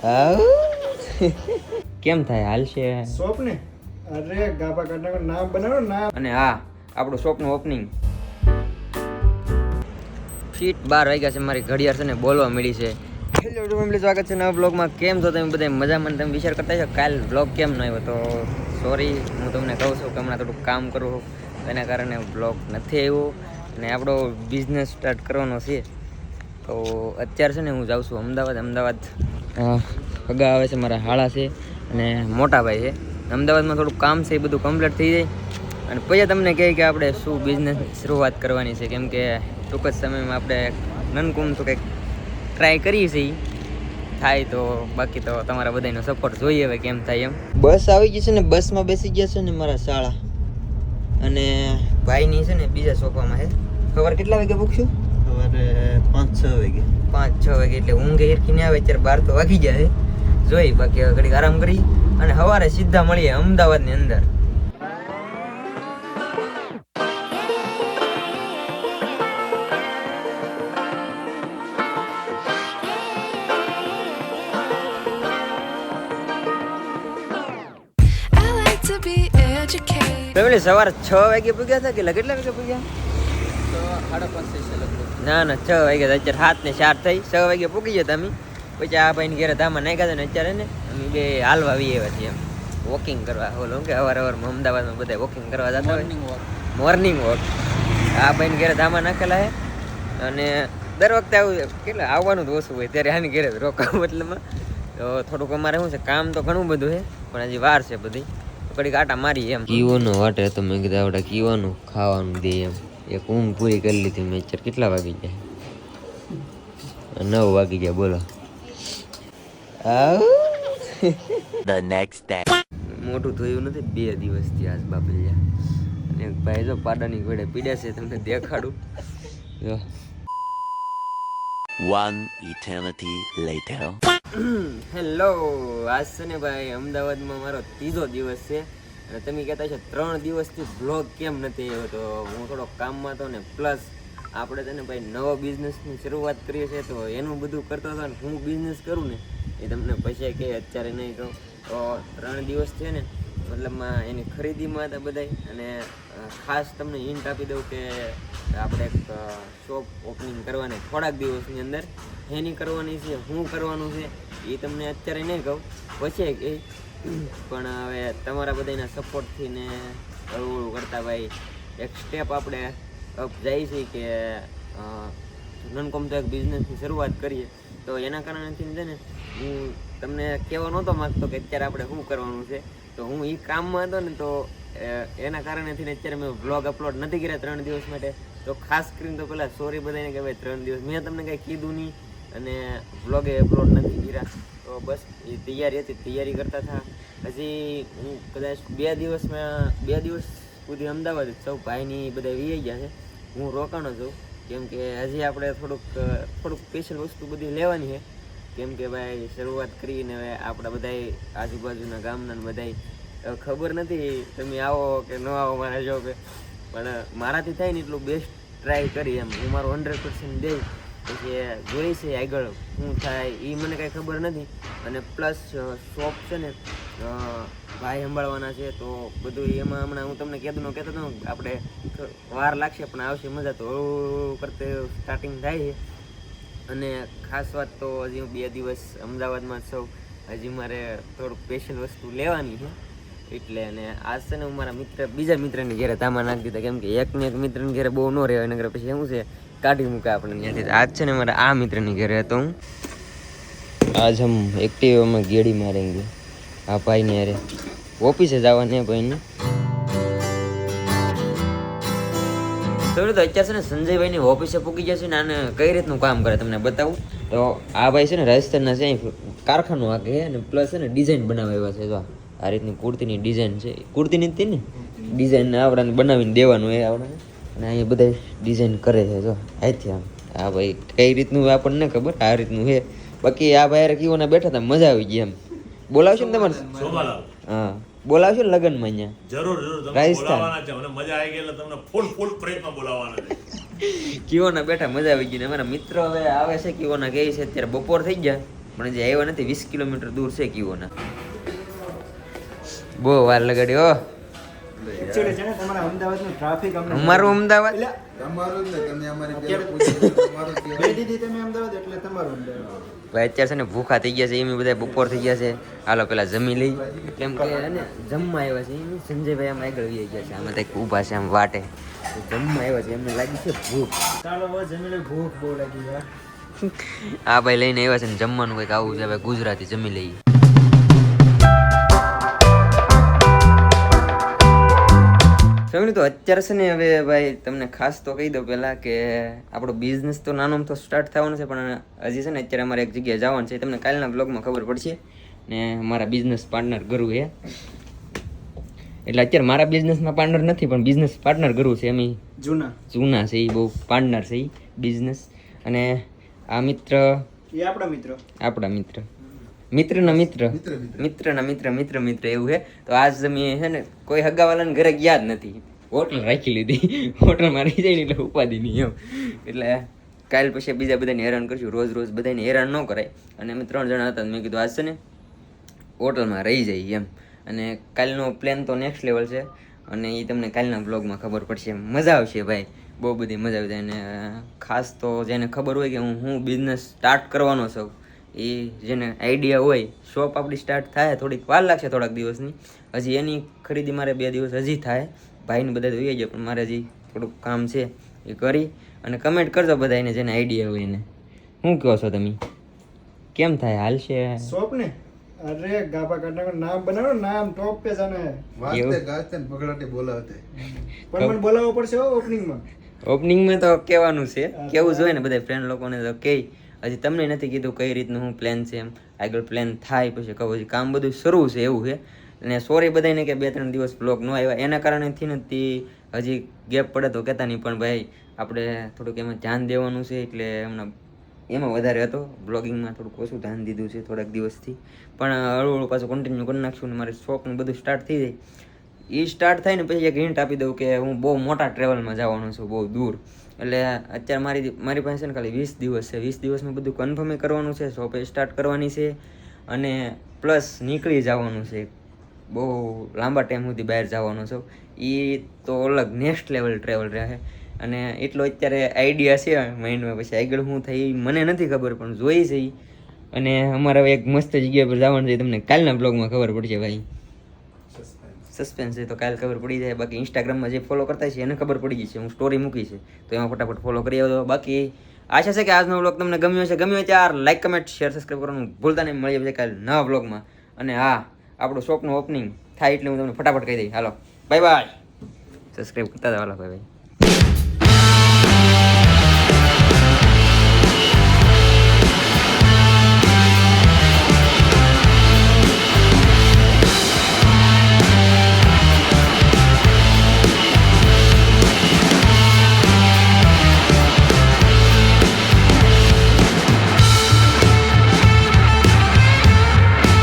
કેમ થાય હાલશે શોપ ને અરે ગાભા કાઢના નામ બનાવો નામ. અને હા આપણું શોપનું ઓપનિંગ ફીટ બાર વાગ્યા છે મારી ઘડિયાળ છે ને બોલવા મળી છે. હેલો ફેમિલી સ્વાગત છે નવા બ્લોગમાં કેમ છો તમે બધા મજામાં તમે વિચાર કરતા છો કાલ બ્લોગ કેમ ન આવ્યો? તો સોરી હું તમને કહું છું કે હમણાં થોડુંક કામ કરું એના કારણે બ્લોગ નથી આવ્યો. અને આપણો બિઝનેસ સ્ટાર્ટ કરવાનો છે. તો અત્યારે છે ને હું જાઉં છું અમદાવાદ અમદાવાદ. હગા આવે છે, મારા હાળા છે અને મોટા ભાઈ છે. અમદાવાદમાં થોડું કામ છે, એ બધું કમ્પ્લીટ થઈ જાય. અને પછી તમને કહે કે આપણે શું બિઝનેસ શરૂઆત કરવાની છે? કેમ કે ટૂંક જ સમયમાં આપણે નનકુમ તો કંઈક ટ્રાય કરીએ છીએ. થાય તો બાકી તો તમારા બધાનો સપોર્ટ જોઈએ હવે કેમ થાય એમ. બસ આવી ગઈ છે ને, બસમાં બેસી ગયા છે ને મારા શાળા અને ભાઈની છે ને બીજા સોફામાં છે. ખબર કેટલા વાગે પૂછશું સવારે પાંચ છ વાગે. પાંચ છ વાગે એટલે ઊંઘ હેરખી ને આવે ત્યારે બાર તો વાગી જાય. જોઈ બાકી ઘડીક આરામ કરી અને સવારે સીધા મળીએ અમદાવાદની અંદર. Be educated. ફેમિલી સવારે છ વાગે પૂગ્યા હતા કે કેટલા વાગે પૂગ્યા? ના ના છ વાગ્યા હતા અત્યારે સાત ને ચાર થઈ. છ વાગે પૂગી જતા અમે પછી આ ભાઈને ઘેરે ધામા નાખ્યા હતા ને અત્યારે ને અમે બે હાલવા આવી એવા છીએ એમ. વોકિંગ કરવા ઓલો કે અવાર અવારમાં અમદાવાદમાં બધા વોકિંગ કરવા જતા હોય. મોર્નિંગ વોક આ ભાઈને ઘેરે ધામા નાખેલા હે અને દર વખતે આવું કેટલે આવવાનું તો ઓછું હોય ત્યારે આની ઘેરે જ રોકાવું એટલેમાં તો થોડુંક અમારે શું છે કામ તો ઘણું બધું છે પણ હજી વાર છે બધી. કડી ઘડીક મારી એમ. કીઓનો વાટે તો મેં કીધું આપણે કીવાનું ખાવાનું દે એમ. એક ઊંઘ પૂરી કરી લીધી મેં. અત્યારે કેટલા વાગી ગયા? નવ વાગી ગયા બોલો. ધ નેક્સ્ટ ડે મોટું થયું નથી બે દિવસથી આજ બાપલિયા. અને ભાઈ જો પાડાની ઘોડે પીડ્યા છે તમને દેખાડું. જો. વન ઇટર્નિટી લેટર હેલો આજ છે ને ભાઈ અમદાવાદમાં મારો ત્રીજો દિવસ છે. અને તમે કહેતા છો ત્રણ દિવસથી બ્લોગ કેમ નથી આવ્યો? તો હું થોડો કામમાં હતો ને પ્લસ આપણે તને ભાઈ નવો બિઝનેસની શરૂઆત કરીએ છીએ તો એનું બધું કરતો હતો ને, હું બિઝનેસ કરું ને, એ તમને પછી કે અત્યારે નહીં કહું. તો ત્રણ દિવસ છે ને મતલબમાં એની ખરીદીમાં હતા બધાય, અને ખાસ તમને હિન્ટ આપી દઉં કે આપણે એક શોપ ઓપનિંગ કરવાની થોડાક દિવસની અંદર. એની કરવાની છે શું કરવાનું છે, એ તમને અત્યારે નહીં કહું. પછી એ પણ હવે તમારા બધાના સપોર્ટથી ને હળવું કરતા ભાઈ, એક સ્ટેપ આપણે અપ જાય છે કે નનકોમ તો એક બિઝનેસની શરૂઆત કરીએ. તો એના કારણેથી છે ને, હું તમને કહેવા નહોતો માગતો કે અત્યારે આપણે શું કરવાનું છે. તો હું એ કામમાં હતો ને તો એના કારણેથી ને અત્યારે મેં વ્લોગ અપલોડ નથી કર્યા ત્રણ દિવસ માટે. તો ખાસ કરીને તો પહેલાં સોરી બધાને કે ભાઈ ત્રણ દિવસ. મેં તમને કંઈ કીધું નહીં અને વ્લોગે અપલોડ નથી કર્યા. તો બસ એ તૈયારી હતી, તૈયારી કરતા હતા. હજી હું કદાચ બે દિવસમાં, બે દિવસ સુધી અમદાવાદ સૌ ભાઈની બધા વી ગયા છે. હું રોકાણો છું. કેમ કે હજી આપણે થોડુંક થોડુંક સ્પેશિયલ વસ્તુ બધી લેવાની છે. કેમ કે ભાઈ શરૂઆત કરીને આપણા બધાય આજુબાજુના ગામના ને બધાય ખબર નથી તમે આવો કે ન આવો મારા જો કે પણ મારાથી થાય ને એટલું બેસ્ટ ટ્રાય કરી એમ. હું મારું હંડ્રેડ પર્સન્ટ દઈ પછી જોઈ છે આગળ શું થાય એ મને કાંઈ ખબર નથી. અને પ્લસ શોપ છે ને ભાઈ સંભાળવાના છે, તો બધું એમાં હમણાં હું તમને કહેતો ન કહેતો હતો આપણે વાર લાગશે, પણ આવશે મજા, તો કરતે સ્ટાર્ટિંગ થાય છે. અને ખાસ વાત તો હજી હું બે દિવસ અમદાવાદમાં સૌ હજી મારે થોડુંક સ્પેશિયલ વસ્તુ લેવાની છે. એટલે અને આજ છે ને હું મારા મિત્ર, બીજા મિત્રની ઘેરે તામાં નાખી દીધા, કેમ કે એકને એક મિત્રની ઘેરે બહુ ન રહેવાય નગર પછી શું છે કાઢી મૂકે આપણે ત્યાંથી આજ છે ને મારા આ મિત્રની ઘરે હતો હું. આજ હમ એક્ટિવામાં ગેડી મારેંગે. આ ભાઈને અરે ઓફિસે જવાની ભાઈને. તો અત્યારે છે ને સંજયભાઈની ઓફિસે પૂકી જશે ને આને કઈ રીતનું કામ કરે તમને બતાવું? તો આ ભાઈ છે ને રાજસ્થાનના છે કારખાનું આગે અને પ્લસ છે ને ડિઝાઇન બનાવે એવા છે જો આ. રીતની કુર્તીની ડિઝાઇન છે. કુર્તીની હતી ને? ડિઝાઇન આવડાને બનાવીને દેવાનું એ આવડાને. અને અહીંયા બધા ડિઝાઇન કરે છે જો. અહીંથી આમ. આ ભાઈ કઈ રીતનું આપણને ખબર? આ રીતનું છે. બાકી આ ભાઈ કીઓને બેઠા હતા મજા આવી ગઈ એમ. બોલાવશો ને તમારે? હા. બોલાવશો ને લગ્નમાં અહીંયા? જરૂર જરૂર. રાજસ્થાન. મજા આવી ગઈ એટલે તમને ફૂલ ફૂલ પ્રયત્ન બોલાવવાના કીઓના બેઠા મજા આવી ગઈ ને. અમારા મિત્રો હવે આવે છે કીઓના કહે છે અત્યારે બપોર થઈ ગયા. પણ જે આવ્યા નથી. વીસ કિલોમીટર દૂર છે કીઓના. બહુ વાર લગાડ્યો Actually છે ને તમારા અમદાવાદનું ટ્રાફિક અમને અમારું અમદાવાદ? તમારું જ તમે અમારી અત્યારે પહેલા પૂછ્યું તો તમારું જ બે કહેવાય. તમે અમદાવાદ એટલે તમારું અમદાવાદ. ભાઈ અત્યારે છે ને ભૂખા થઈ ગયા છે એમ બધા બપોર થઈ ગયા છે. હાલો પેલા જમી લઈ. કેમ કે ને જમવા આવ્યા છે એમ સંજયભાઈ આમ આગળ વહી ગયા છે આમાં કંઈક ઊભા છે આમ વાટે. જમવા આવ્યા છે એમને લાગી છે ભૂખ. ચાલો જમી લઈ ભૂખ બહુ લાગી આ ભાઈ લઈને આવ્યા છે ને જમવાનું કંઈક આવું છે ભાઈ ગુજરાતી જમી લઈએ. સમજ્યું તો અત્યારે છે ને હવે ભાઈ તમને ખાસ તો કહી દઉં પહેલાં કે આપણો બિઝનેસ તો નાનો તો સ્ટાર્ટ થવાનો છે પણ હજી છે ને અત્યારે અમારે એક જગ્યાએ જવાનું છે. તમને કાલના બ્લોગમાં ખબર પડશે. ને મારા બિઝનેસ પાર્ટનર ગરુ છે. એટલે અત્યારે મારા બિઝનેસમાં પાર્ટનર નથી પણ બિઝનેસ પાર્ટનર ગરુ છે એમ જૂના. જૂના છે એ બહુ પાર્ટનર છે એ બિઝનેસ અને આ મિત્ર એ આપણા મિત્ર. આપણા મિત્ર. મિત્રના મિત્ર. મિત્ર, મિત્ર. મિત્રના મિત્ર મિત્ર મિત્ર એવું છે તો આજ મેં છે ને કોઈ હગાવાલાને ઘરે ગયા જ નથી. હોટલ રાખી લીધી. હોટલમાં રહી જાય ને એટલે ઉપાધિ નહીં એમ. એટલે કાલ પછી બીજા બધાને હેરાન કરશું. રોજ રોજ બધાને હેરાન ન કરાય. અને અમે ત્રણ જણા હતા મેં કીધું આજ છે ને હોટલમાં રહી જઈએ એમ. અને કાલનો પ્લાન તો નેક્સ્ટ લેવલ છે. અને એ તમને કાલના બ્લોગમાં ખબર પડશે. મજા આવશે ભાઈ. બહુ બધી મજા આવી જાય અને ખાસ તો જેને ખબર હોય કે હું હું બિઝનેસ સ્ટાર્ટ કરવાનો છું. એ જેને આઈડિયા હોય શોપ આપણી સ્ટાર્ટ થાય થોડીક વાર લાગશે થોડાક દિવસની. હજી એની ખરીદી મારે બે દિવસ હજી થાય. ભાઈને બધા જોઈએ છે પણ મારે હજી થોડુંક કામ છે એ કરી. અને કમેન્ટ કરજો બધા એને જેને આઈડિયા હોય એને. શું કહો છો તમે? કેમ થાય? હાલ છે? શોપ ને અરે ગાભા કાઢના નામ બનાવો નામ ટોપ પે જાને ગાજતે ને બગડાટી બોલાવતે. પણ મને બોલાવવો પડશે હો ઓપનિંગમાં ઓપનિંગમાં તો કહેવાનું છે. કેવું જોઈએ ને બધા ફ્રેન્ડ લોકોને તો કે હજી તમને નથી કીધું કઈ રીતનું હું પ્લાન છે એમ. આગળ પ્લાન થાય, પછી કહું હજી કામ બધું શરૂ છે એવું છે. અને સોરી બધાને કે બે ત્રણ દિવસ બ્લોગ ન આવ્યા. એના કારણેથી નથી હજી ગેપ પડે તો કહેતા નહીં, પણ ભાઈ, આપણે થોડુંક એમાં ધ્યાન દેવાનું છે એટલે હમણાં એમાં વધારે હતો. બ્લોગિંગમાં થોડુંક ઓછું ધ્યાન દીધું છે થોડાક દિવસથી. પણ હળવું હળવું પાછું કન્ટિન્યુ કરી નાખશું ને મારે શોખનું બધું સ્ટાર્ટ થઈ જાય. એ સ્ટાર્ટ થાય ને પછી એક હિન્ટ આપી દઉં કે હું બહુ મોટા ટ્રેવલમાં જવાનો છું, બહુ દૂર. એટલે અત્યારે મારી મારી પાસે ને ખાલી વીસ દિવસ છે. વીસ દિવસમાં બધું કન્ફર્મ કરવાનું છે શોપે સ્ટાર્ટ કરવાની છે અને પ્લસ નીકળી જવાનું છે. બહુ લાંબા ટાઈમ સુધી બહાર જવાનો છું. એ તો અલગ નેક્સ્ટ લેવલ ટ્રેવલ રહે. અને એટલો અત્યારે આઈડિયા છે માઇન્ડમાં પછી આગળ શું થઈ મને નથી ખબર, પણ જોઈ છે અને અમારા એક મસ્ત જગ્યા પર જવાનું છે. તમને કાલના બ્લોગમાં ખબર પડશે ભાઈ. સસ્પેન્સ છે, તો કાલે ખબર પડી જાય. બાકી ઇન્સ્ટાગ્રામમાં જે ફોલો કરતા છે, એને ખબર પડી છે. હું સ્ટોરી મૂકી છે. તો એમાં ફટાફટ ફોલો કરી આવજો બાકી આશા છે કે આજનો બ્લોગ તમને ગમ્યો છે ગમ્યો ત્યાર લાઈક કમેન્ટ શેર સબસ્ક્રાઈબ કરવાનું ભૂલતા નહીં. મળી જાય કાલ નવા બ્લોગમાં અને હા, આપણું શોપનું ઓપનિંગ થાય એટલે હું તમને ફટાફટ કહી દઈ હાલો. બાય બાય સબસ્ક્રાઈબ કરતા હતા હાલો ભાઈ ભાઈ.